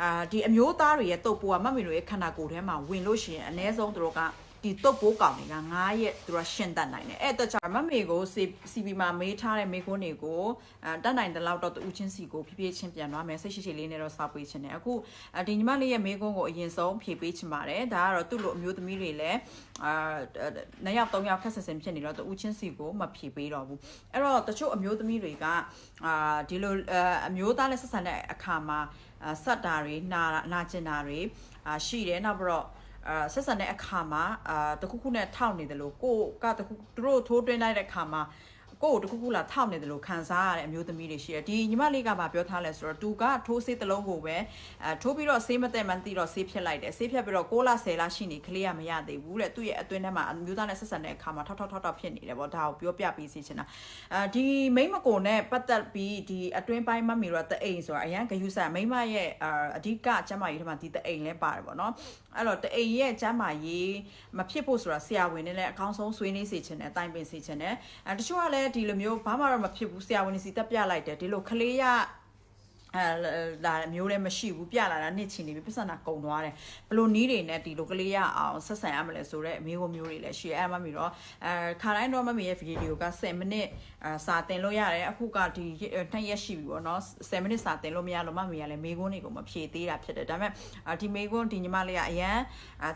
အာဒီအမျိုးသားတွေရဲ့တုပ်ပိုးကမတ်မီတို့ရဲ့ခန္ဓာကိုယ်ထဲမှာဝင်လို့ရှိရင်အ ਨੇ ဆုံးသူတို့က ဒီတုပ်ပိုးကောင်တွေက9ရက်သူတို့ရှင်းတတ်နိုင်တယ်အဲ့တော့ကြောင့်မတ်မီကို CP မှာမေးထားတဲ့မေးခွန်းတွေကိုအဲတတ်နိုင်တဲ့လောက်တော့တူချင်းစီကိုဖြည်းဖြည်းချင်းပြန်သွားမယ်စိတ်ရှိရှိလေးနဲ့တော့စောက်ပေးချင်တယ်အခုဒီညီမလေးရဲ့မေးခွန်းကိုအရင်ဆုံးဖြေပေးချင်ပါတယ်ဒါကတော့သူ့လိုအမျိုးသမီးတွေလည်းအာနှစ်ယောက်သုံးယောက်ခက်ဆင်ဆင်ဖြစ်နေတော့တူချင်းစီကိုမဖြေပေးတော့ဘူးအဲ့တော့တချို့အမျိုးသမီးတွေကအာဒီလိုအမျိုးသားနဲ့ဆက်ဆံတဲ့အခါမှာဆက်တာတွေနာနာကျင်တာတွေအာရှိတယ်နောက်ပြီးတော့ အာဆက်ဆံတဲ့အခါမှာအာတခုခုနဲ့ထောက်နေတယ်လို့ကိုကတခုသူတို့ထိုးတွင်းလိုက်တဲ့အခါမှာ ကိုယ်တခုခုလာထောက်နေတယ်လို့ခံစားရတဲ့အမျိုးသမီးတွေရှိတယ်ဒီညီမလေးကမှပြောထားလဲဆိုတော့သူကထိုးဆေးတစ်လုံးကိုပဲအဲထိုးပြီးတော့ဆေးမတဲ့မှန်တီတော့ဆေးဖြတ်လိုက်တယ်ဆေးဖြတ်ပြီးတော့6လ10လရှိနေကလေးကမရသေးဘူးတဲ့သူ့ရဲ့အတွင်းထဲမှာအမျိုးသားနဲ့ဆက်ဆံတဲ့အခါမှာထောက်ထောက်ထောက်ထောက်ဖြစ်နေတယ်ပေါ့ဒါကိုပြောပြပေးစီချင်တာအဲဒီမိမကိုနဲ့ပတ်သက်ပြီးဒီအတွင်းပိုင်းမမီတော့တအိမ်ဆိုတာအရန်ဂယူဆမိမရဲ့အဓိကကျမကြီးထဲမှာဒီတအိမ်လဲပါတယ်ပေါ့နော်အဲ့တော့တအိမ်ရဲ့ကျမ်းမာရေးမဖြစ်ဖို့ဆိုတာဆရာဝန်နဲ့လည်းအကောင်းဆုံးဆွေးနွေးစေချင်တယ်အတိုင်းပင်စေချင်တယ်အဲတချို့ကလည်းဒီလိုမျိုးဘာမှတော့မဖြစ်ဘူးဆရာဝန်စီတက်ပြလိုက်တယ်ဒီလိုကလေးရ အဲလာမျိုးလည်းမရှိဘူးပြလာတာနှစ်ချင်နေပြီပစ္စနာကုံသွားတယ်ဘလို့နီးတွေနဲ့ဒီလိုကလေးရအောင်ဆက်ဆံရမလဲဆိုတော့အမျိုးမျိုးတွေလည်းရှိရဲအမမီတော့အဲခါတိုင်းတော့မမီရဲ့ဗီဒီယိုက10မိနစ်စာတင်လို့ရတယ်အခုကဒီ2ရက်ရှိပြီပေါ့နော်10မိနစ်စာတင်လို့မရလို့မမီကလည်းမေကွန်းတွေကိုမဖြည့်သေးတာဖြစ်တယ်ဒါပေမဲ့ဒီမေကွန်းဒီညီမလေးကအရန်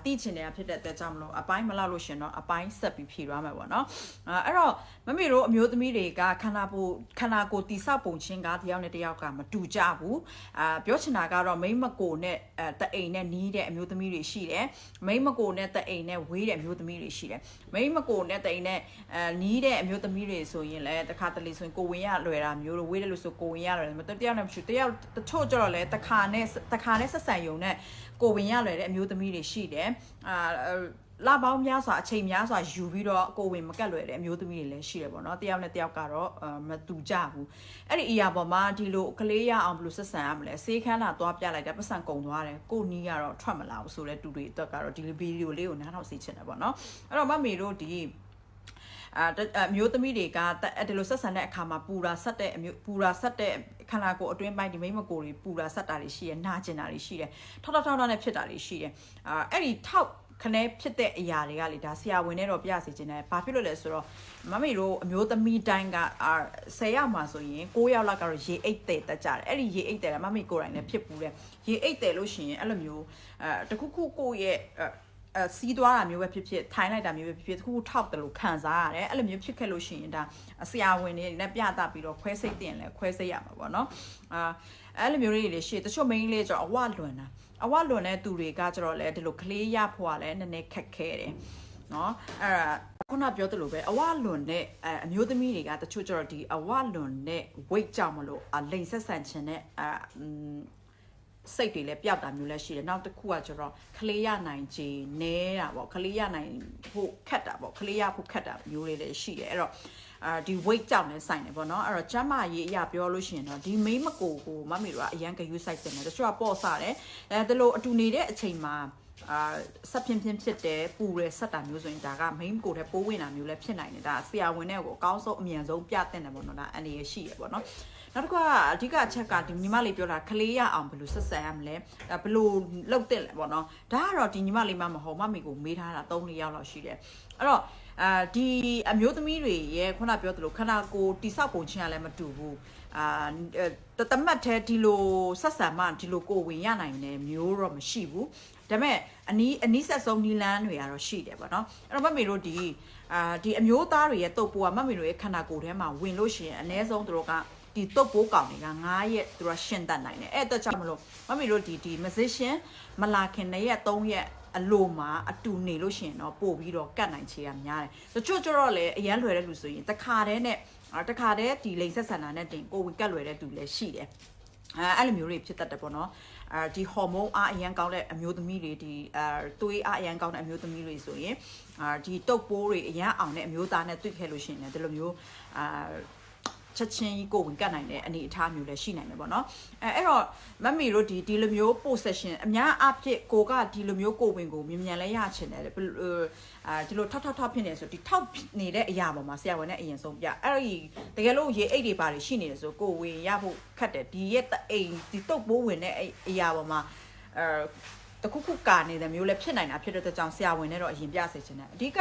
တိချင်နေတာဖြစ်တဲ့အတွက်ကြောင့်မလို့အပိုင်းမလောက်လို့ရှင်တော့အပိုင်းဆက်ပြီးဖြည့်သွားမယ်ပေါ့နော်အဲ့တော့မမီတို့အမျိုးသမီးတွေကခန္ဓာကိုယ်ခန္ဓာကိုယ်တိဆောက်ပုံချင်းကတယောက်နဲ့တယောက်ကမတူကြဘူးအာပြောချင်တာကတော့မိမကိုနဲ့အဲတအိမ်နဲ့နီးတဲ့အမျိုးသမီးတွေရှိတယ်မိမကိုနဲ့တအိမ်နဲ့ဝေးတဲ့အမျိုးသမီးတွေရှိတယ်မိမကိုနဲ့တအိမ်နဲ့အဲနီးတဲ့အမျိုးသမီးတွေဆိုရင်လည်းတခါတလေဆိုရင်ကိုဝင်ရလွယ်တာမျိုးတို့ဝေးတယ်လို့ဆိုကိုဝင်ရလွယ်တယ်မတယောက်နဲ့မရှိတယောက်တချို့ကျတော့လည်းတခါနဲ့တခါနဲ့ဆက်ဆံယုံနဲ့ကိုဝင်ရလွယ်တဲ့အမျိုးသမီးတွေရှိတယ်အာ လာပေါင်းများစွာအချိန်များစွာယူပြီးတော့ကိုဝင်မကတ်လွယ်တဲ့အမျိုးသမီးတွေလည်းရှိတယ်ပေါ့နော်တယောက်နဲ့တယောက်ကတော့မတူကြဘူးအဲ့ဒီအရာပေါ်မှာဒီလိုကလေးရအောင်ဘယ်လိုဆက်ဆံရမလဲဆေးခန်းလာသွားပြလိုက်တယ်ပတ်စံကုန်သွားတယ်ကိုနီးကတော့ထွက်မလာဘူးဆိုတော့တူတွေအတွက်ကတော့ဒီဗီဒီယိုလေးကိုနားထောင်စေချင်တယ်ပေါ့နော်အဲ့တော့မမေတို့ဒီအာအမျိုးသမီးတွေကဒီလိုဆက်ဆံတဲ့အခါမှာပူရာဆက်တဲ့အမျိုးပူရာဆက်တဲ့ခန္ဓာကိုယ်အတွင်းပိုင်းဒီမိမကိုယ်တွေပူရာဆက်တာတွေရှိရနာကျင်တာတွေရှိတယ်ထောက်ထောက်ထောက်ထောက်နဲ့ဖြစ်တာတွေရှိတယ်အာအဲ့ဒီထောက် ခနဲဖြစ်တဲ့အရာတွေကလေဒါဆရာဝန်နဲ့တော့ပြစေချင်တယ်။ဘာဖြစ်လို့လဲဆိုတော့မမေတို့အမျိုးသမီးတိုင်းကအာ10ရောက်မှဆိုရင်9ရောက်လောက်ကတော့ရေအိတ်တဲ့တက်ကြတယ်။အဲ့ဒီရေအိတ်တဲ့ကမမေကိုယ်တိုင်လည်းဖြစ်ဘူးတဲ့။ရေအိတ်တဲ့လို့ရှိရင်အဲ့လိုမျိုးအဲတခုခုကိုရဲ့ အဲစီးသွားတာမျိုးပဲဖြစ်ဖြစ်ထိုင်းလိုက်တာမျိုးပဲဖြစ်ဖြစ်တခုခုထောက်တယ်လို့ခံစားရတယ်အဲ့လိုမျိုးဖြစ်ခဲ့လို့ရှိရင်ဒါဆရာဝန်တွေနဲ့ပြတာပြီးတော့ခွဲစိတ်တင်လဲခွဲစိတ်ရမှာပေါ့နော်အာအဲ့လိုမျိုးတွေလေရှေ့တချို့ main လေးကျတော့အဝလွန်တာအဝလွန်တဲ့သူတွေကကျတော့လဲဒီလိုကလေးရဖို့ကလည်းနည်းနည်းခက်ခဲတယ်နော်အဲ့ဒါခုနပြောသလိုပဲအဝလွန်တဲ့အအမျိုးသမီးတွေကတချို့ကျတော့ဒီအဝလွန်တဲ့ weight ကြောင့်မလို့အလိန်ဆက်ဆန်ခြင်းနဲ့အ စိတ်တွေလည်းပျောက်တာမျိုးလည်းရှိတယ်နောက်တစ်ခုကကျတော့ကလေးရနိုင်ခြေနဲတာပေါ့ကလေးရနိုင်ဖို့ခက်တာပေါ့ကလေးရဖို့ခက်တာမျိုးတွေလည်းရှိတယ်အဲ့တော့အာဒီ weight ကြောင့်လည်းဆိုင်တယ်ပေါ့နော်အဲ့တော့ကျမ်းမာရေးအရာပြောလို့ရှိရင်တော့ဒီမိမကိုကိုမမေတို့ကအရန်ကယူဆိုင်တယ်တချို့ကပေါ့ဆတယ်အဲဒီလိုအတူနေတဲ့အချိန်မှာ အာဆက်ပြင်းပြင်းဖြစ်တယ်ပူရယ်ဆက်တာမျိုးဆိုရင်ဒါက main ကိုတဲ့ပိုးဝင်တာမျိုးလည်းဖြစ်နိုင်တယ်ဒါဆရာဝန်နဲ့ကိုအကောင်းဆုံးအမြန်ဆုံးပြတဲ့တယ်ပေါ့နော်ဒါအနေရရှိရပေါ့နော်နောက်တစ်ခုကအဓိကအချက်ကဒီညီမလေးပြောတာကလေးရအောင်ဘယ်လိုဆက်ဆံရမလဲဘယ်လိုလုပ်တဲ့လဲပေါ့နော်ဒါကတော့ဒီညီမလေးမှမဟုတ်မမေကိုမေးထားတာ3 4ယောက်လောက်ရှိတယ်အဲ့တော့ အာဒီအမျိုးသမီးတွေရဲ့ခုနပြောသလိုခန္ဓာကိုယ်တိဆောက်ပုံချင်းကလည်းမတူဘူးအာတသမတ်သေးဒီလိုဆက်ဆံမှဒီလိုကိုဝင်ရနိုင်တယ်မျိုးတော့မရှိဘူးဒါပေမဲ့အနီးအနီးဆက်ဆုံးနီလန်းတွေကတော့ရှိတယ်ပေါ့နော်အဲ့တော့မမေတို့ဒီအာဒီအမျိုးသားတွေရဲ့တုပ်ပိုးကမမေတို့ရဲ့ခန္ဓာကိုယ်ထဲမှာဝင်လို့ရှိရင်အ ਨੇ ဆုံးတို့ကဒီတုပ်ပိုးကောင်တွေက9ရက်သူကရှင်းတတ်နိုင်တယ်အဲ့အတွက်ကြောင့်မလို့မမေတို့ဒီဒီ musician မလာခင်2ရက်3ရက် အလိုမှာအတူနေလို့ရှိရင်တော့ပို့ပြီးတော့ကတ်နိုင်ချေရများတယ်တချို့ကျတော့လေအရန်လွယ်တဲ့လူဆိုရင်တခါတည်းနဲ့တခါတည်းဒီလိန်ဆက်ဆန္ဒနဲ့တင်ကိုဝင်ကတ်လွယ်တဲ့သူလည်းရှိတယ်အဲအဲ့လိုမျိုးတွေဖြစ်တတ်တယ်ပေါ့နော်အဲဒီဟော်မုန်းအားအရန်ကောင်းတဲ့အမျိုးသမီးတွေဒီအဲသွေးအားအရန်ကောင်းတဲ့အမျိုးသမီးတွေဆိုရင်အာဒီတုပ်ပိုးတွေအရန်အောင်တဲ့အမျိုးသားနဲ့တွေ့ခဲ့လို့ရှိရင်လည်းဒီလိုမျိုးအာ ချက်ချင်းကြီးကိုယ်ဝင်ကတ်နိုင်တဲ့အနေအထားမျိုးလည်းရှိနိုင်တယ်ပေါ့နော်အဲအဲ့တော့မမီတို့ဒီဒီလိုမျိုး possession အများအပြည့်ကိုကဒီလိုမျိုးကိုယ်ဝင်ကိုမြင်မြန်လဲရချင်တယ်ဘယ်လိုအာဒီလိုထောက်ထောက်ထောက်ဖြစ်နေဆိုဒီထောက်နေတဲ့အရာပေါ်မှာဆရာဝန်နဲ့အရင်ဆုံးပြအဲ့ဒီတကယ်လို့ရေအိတ်တွေပါတယ်ရှိနေတယ်ဆိုကိုယ်ဝင်ရဖို့ခက်တယ်ဒီရဲ့တအိမ်ဒီတုတ်ပိုးဝင်တဲ့အရာပေါ်မှာအဲ တခုခုကာနေတဲ့မျိုးလည်းဖြစ်နိုင်တာဖြစ်တဲ့အတွက်ကြောင့်ဆရာဝန်နဲ့တော့အရင်ပြစေချင်တယ်အဓိက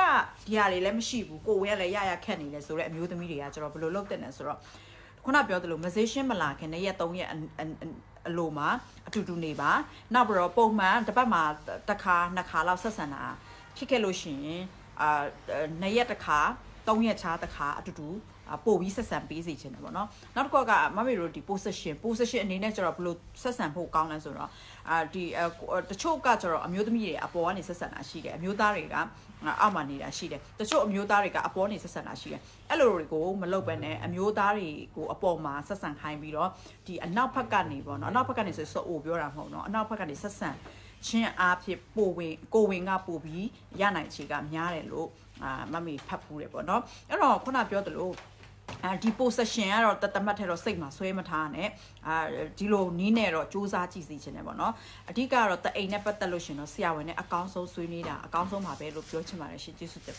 ဒီဟာတွေလည်းမရှိဘူးကိုယ်ဝင်ကလည်းရရခက်နေတယ်ဆိုတော့အမျိုးသမီးတွေကကျွန်တော်ဘယ်လိုလုပ်တဲ့လဲဆိုတော့ခုနပြောသလို message မလာခင်နဲ့ရက်3ရက်အလိုမှာအတူတူနေပါနောက်ပြီးတော့ပုံမှန်တစ်ပတ်မှာတစ်ခါနှစ်ခါလောက်ဆက်ဆံတာဖြစ်ခဲ့လို့ရှိရင်အာနှစ်ရက်တစ်ခါ 3ရက်ချားတစ်ခါအတူတူပို့ပြီးဆက်ဆံပေးစီခြင်းတယ်ပေါ့နော်နောက်တစ်ခုကမမေတို့ဒီ position position အနေနဲ့ကျတော့ဘယ်လိုဆက်ဆံဖို့ကောင်းလဲဆိုတော့အာဒီတချို့ကကျတော့အမျိုးသမီးတွေအပေါ်ကနေဆက်ဆံတာရှိတယ်အမျိုးသားတွေကအောက်မှာနေတာရှိတယ်တချို့အမျိုးသားတွေကအပေါ်နေဆက်ဆံတာရှိတယ်အဲ့လိုတွေကိုမလုပ်ဘဲနဲ့အမျိုးသားတွေကိုအပေါ်မှာဆက်ဆံခိုင်းပြီးတော့ဒီအနောက်ဘက်ကနေပေါ့နော်အနောက်ဘက်ကနေဆိုဆိုအိုပြောတာမဟုတ်နော်အနောက်ဘက်ကနေဆက်ဆံ ချင်းအားဖြင့်ပိုဝင်ကိုဝင်ကပို့ပြီးရနိုင်ချေကများတယ်လို့အာမမေဖတ်ဖူးတယ်ပေါ့နော်အဲ့တော့ခုနပြောသလိုအဲဒီ possession ကတော့တတမတ်ထဲတော့စိတ်မှာဆွဲမထားနဲ့အာဒီလိုနီးနဲ့တော့စူးစမ်းကြည့်စီခြင်းတယ်ပေါ့နော်အဓိကတော့တအိမ်နဲ့ပတ်သက်လို့ရှင်တော့ဆရာဝန်နဲ့အကောင်းဆုံးဆွေးနွေးတာအကောင်းဆုံးပါပဲလို့ပြောချင်ပါတယ်ရှင်ကျေးဇူးတင်